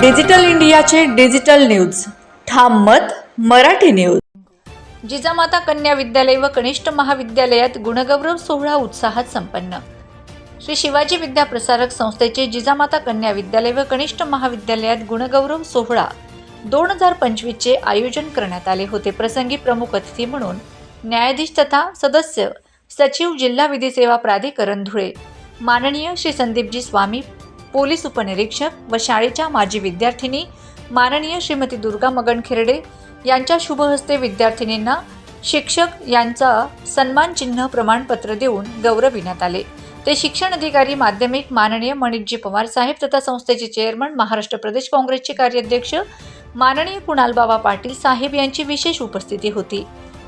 Digital इंडियाचे digital news. ठाम मत मराठी न्यूज. जिजामाता कन्या विद्यालय व कनिष्ठ महाविद्यालयात गुणगौरव सोहळा उत्साहात संपन्न. श्री शिवाजी विद्याप्रसारक संस्थेचे जिजामाता कन्या विद्यालय व कनिष्ठ महाविद्यालयात गुणगौरव सोहळा दोन हजार पंचवीसचे आयोजन करण्यात आले होते. प्रसंगी प्रमुख अतिथी म्हणून न्यायाधीश तथा सदस्य सचिव जिल्हा विधी सेवा प्राधिकरण धुळे. माननीय श्री संदीपजी स्वामी पोलीस उपनिरीक्षक व शाळेच्या माजी विद्यार्थिनी माननीय श्रीमती दुर्गा मगन खेरडे यांच्या शुभहस्ते विद्यार्थिनींना शिक्षक यांचा सन्मान चिन्ह प्रमाणपत्र देऊन गौरविण्यात आले. ते शिक्षण अधिकारी माध्यमिक माननीय मणिकजी पवार साहेब तथा संस्थेचे चेअरमन महाराष्ट्र प्रदेश काँग्रेसचे कार्याध्यक्ष माननीय कुणालबाबा पाटील साहेब यांची विशेष उपस्थिती होती.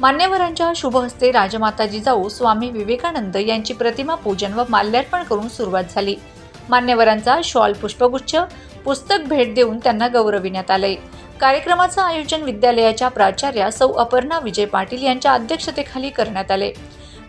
मान्यवरांच्या शुभहस्ते राजमाता जिजाऊ स्वामी विवेकानंद यांची प्रतिमा पूजन व माल्यार्पण करून सुरुवात झाली. मान्यवरांचा शॉल पुष्पगुच्छ पुस्तक भेट देऊन त्यांना गौरविण्यात आले कार्यक्रमाचं आयोजन विद्यालयाच्या प्राचार्या सौ अपर्णा विजय पाटील यांच्या अध्यक्षतेखाली करण्यात आले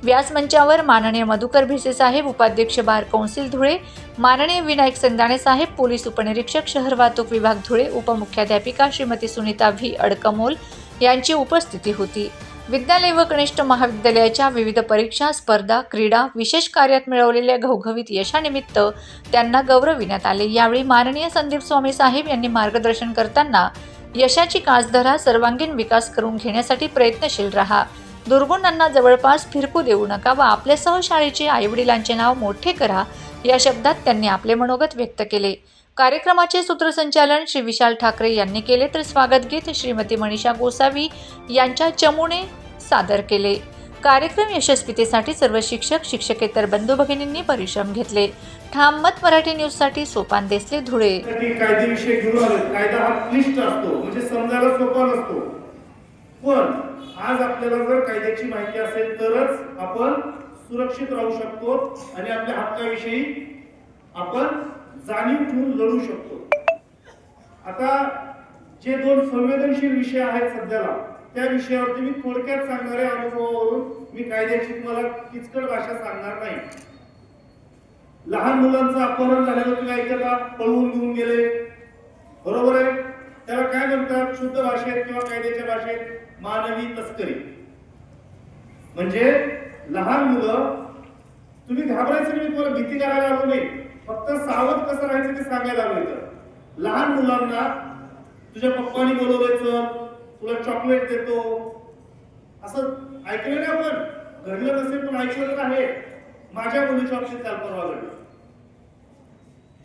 व्यासमंचावर माननीय मधुकर भिसे साहेब उपाध्यक्ष बार कौन्सिल धुळे माननीय विनायक संदाणे साहेब पोलीस उपनिरीक्षक शहर वाहतूक विभाग धुळे उपमुख्याध्यापिका श्रीमती सुनीता व्ही. अडकमोल यांची उपस्थिती होती. विद्यालय व कनिष्ठ महाविद्यालयाच्या विविध परीक्षा स्पर्धा क्रीडा विशेष कार्यात मिळवलेल्या घवघवीत यशानिमित्त त्यांना गौरविण्यात आले. यावेळी माननीय संदीप स्वामी साहेब यांनी मार्गदर्शन करताना यशाची कास धरा सर्वांगीण विकास करून घेण्यासाठी प्रयत्नशील राहा. दुर्गुणांना जवळपास फिरकू देऊ नका व आपल्या सहशाळेचे आईवडिलांचे नाव मोठे करा या शब्दात त्यांनी आपले मनोगत व्यक्त केले. कार्यक्रमाचे सूत्रसंचालन श्री विशाल ठाकरे यांनी केले तर स्वागत गीत श्रीमती मनीषा गोसावी यांच्या चमूने सादर केले. कार्यक्रम यशस्वीतेसाठी सर्व शिक्षक शिक्षकेतर बंधू भगिनींनी परिश्रम घेतले. ठाम मत मराठी न्यूजसाठी सोपान देसले धुळे. कायदेविषयी कायदेविषयक घेऊन आलो. कायदा हा क्लिष्ट असतो म्हणजे समजायला सोपा नसतो. पण आज आपल्याला जर कायद्याची माहिती असेल तरच आपण सुरक्षित राहू शकतो आणि आपल्या हक्काविषयी आपण जाणीव ठेवून लढू शकतो. आता जे दोन संवेदनशील विषय आहेत सध्याला त्या विषयावरती मी थोडक्यात सांगणाऱ्या अनुभवावरून मी कायद्याची तुम्हाला किचकट भाषा सांगणार नाही. लहान मुलांचं अपहरण झालेलं तुम्ही ऐकता पळवून घेऊन गेले. बरोबर आहे? त्याला काय म्हणतात? शुद्ध भाषेत किंवा कायद्याच्या भाषेत मानवी तस्करी. म्हणजे लहान मुलं तुम्ही घाबरायचं मी तुम्हाला भीती करायला आलो नाही फक्त सावध कसं राहायचं ते सांगायला आलो इथं लहान मुलांना तुझ्या पप्पानी बोलवलंय चल तुला चॉकलेट देतो. असं ऐकलं नाही आपण. घडलं नसेल पण ऐकलं तर आहे. माझ्या मुलीच्या बाबतीत काल परवा घडलं.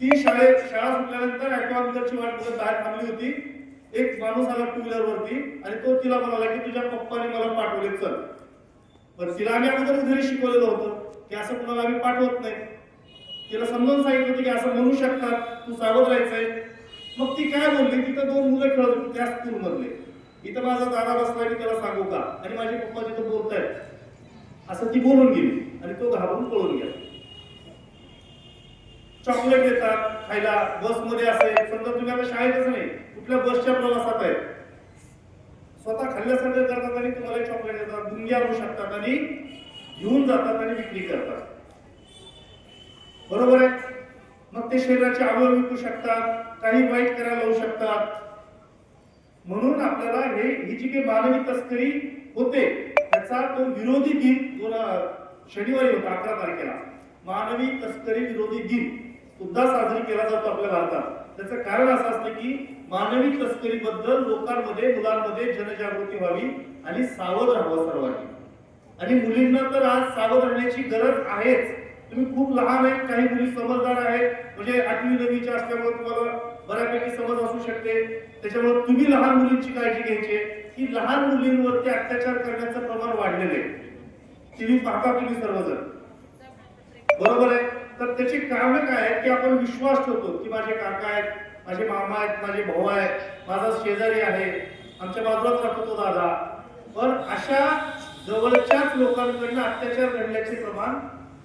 ती शाळेत शाळा सुटल्यानंतर ऍटोमीटरची वाट बघत बाहेर थांबली होती. एक माणूस आला टू व्हीलर वरती आणि तो तिला म्हणाला की तुझ्या पप्पाने मला पाठवले चल. पण तिला आम्ही अगोदर घरी शिकवलेलं होतं की असं कुणाला आम्ही पाठवत नाही. तिला समजावून सांगितलं होतं की असं म्हणू शकतात तू सावध राहायचंय. मग ती काय बोलली तिथं दोन मुलं खेळत होती त्या स्कूल मधले. इथं माझा दादा बसलाय मी त्याला सांगू का? आणि माझे पप्पा तिथं बोलतायत. असं ती बोलून गेली आणि तो घाबरून पळून गेला. चॉकलेट देतात खायला बसमध्ये असेल समजा तुम्ही आता शाळेतच नाही कुठल्या बसच्या प्रवासात आहे स्वतः खाल्ल्यासारखं करतात आणि तुम्हाला चॉकलेट देतात गुंगी आणू शकतात आणि घेऊन जातात आणि विक्री करतात. बरोबर आहे? मग ते शरीराचे आवड विकू शकतात काही वाईट करायला लावू शकतात. म्हणून आपल्याला हे ही जी काही मानवी तस्करी होते त्याचा तो विरोधी दिन दोन शनिवारी होता अकरा तारखेला. मानवी तस्करी विरोधी दिन सुद्धा साजरी केला जातो आपल्या भारतात. त्याचं कारण असं असतं की मानवी तस्करीबद्दल लोकांमध्ये मुलांमध्ये जनजागृती व्हावी आणि सावध राहावं सर्वांनी. आणि मुलींना तर आज सावध राहण्याची गरज आहेच. तुम्ही खूप लहान आहेत काही मुली समजदार आहेत. म्हणजे आठवी नवीच्या असल्यामुळे तुम्हाला बऱ्यापैकी समज असू शकते. त्याच्यामुळे तुम्ही लहान मुलींची काळजी घ्यायची की लहान मुलींवरती अत्याचार करण्याचं प्रमाण वाढलेलं आहे. टीव्ही पाहता तुम्ही सर्वजण. बरोबर आहे? तर त्याची कारण काय आहेत की आपण विश्वास ठेवतो की माझे काका आहेत माझे मामा आहेत माझे भाऊ आहेत माझा शेजारी आहे आमच्या बाजूलाच राहतो तो दादा. पण अशा जवळच्याच लोकांकडनं अत्याचार घडल्याचे प्रमाण